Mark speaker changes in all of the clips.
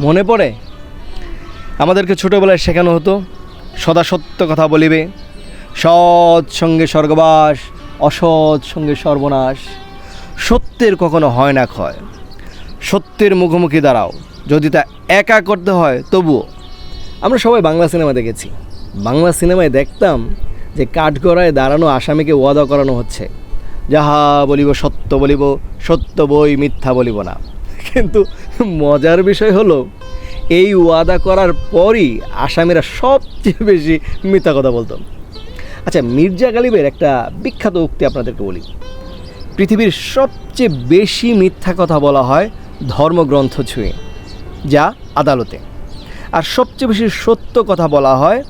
Speaker 1: মনে পড়ে? আমাদেরকে ছোটোবেলায় শেখানো হতো, সদা সত্য কথা বলিবে, সৎ সঙ্গে স্বর্গবাস, অসৎ সঙ্গে সর্বনাশ। সত্যের কখনো হয় না ক্ষয়। সত্যের মুখোমুখি দাঁড়াও। যদি তা একা করতে হয়, তবুও। আমরা সবাই বাংলা সিনেমা দেখেছি। বাংলা সিনেমায় দেখতাম যে কাঠগড়ায় দাঁড়ানো আসামিকে ওয়াদা করানো হচ্ছে। যাহা বলিব সত্য বলিব, সত্য বই মিথ্যা বলিব না। কিন্তু মজার বিষয় হলো, এই ওয়াদা করার পরই আসামিরা সবচেয়ে বেশি মিথ্যা কথা বলতো। আচ্ছা মির্জা গালিবের একটা বিখ্যাত উক্তি আপনাদেরকে বলি। পৃথিবীর সবচেয়ে বেশি মিথ্যা কথা বলা হয় ধর্মগ্রন্থ ছুঁয়ে, যা আদালতে। আর সবচেয়ে বেশি সত্য কথা বলা হয়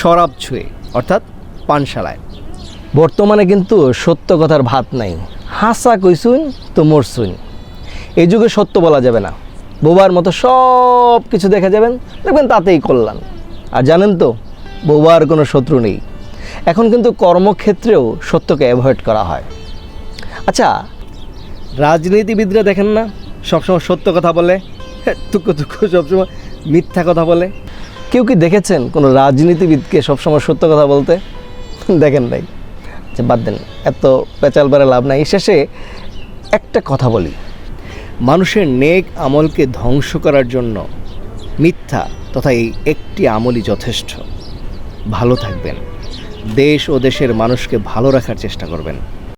Speaker 1: শরাব ছুঁয়ে, অর্থাৎ পানশালায়। বর্তমানে কিন্তু সত্য কথার ভাত নাই। হাসা কইসুন তো মরসুন। এই যুগে সত্য বলা যাবে না। বোবার মতো সব কিছু দেখা যাবেন, দেখবেন তাতেই কল্যাণ। আর জানেন তো বোবার কোনো শত্রু নেই। এখন কিন্তু কর্মক্ষেত্রেও সত্যকে অ্যাভয়েড করা হয়। আচ্ছা রাজনীতিবিদরা দেখেন না, সবসময় সত্য কথা বলে তুক্কো তুক্কো সবসময় মিথ্যা কথা বলে। কেউ কি দেখেছেন কোনো রাজনীতিবিদকে সবসময় সত্য কথা বলতে? দেখেন নাই। আচ্ছা বাদ দেন, এত পেঁচাল লাভ নাই। শেষে একটা কথা বলি। মানুষের নেক আমলকে ধ্বংস করার জন্য মিথ্যা তথা এই একটি আমলই যথেষ্ট। ভালো থাকবেন। দেশ ও দেশের মানুষকে ভালো রাখার চেষ্টা করবেন।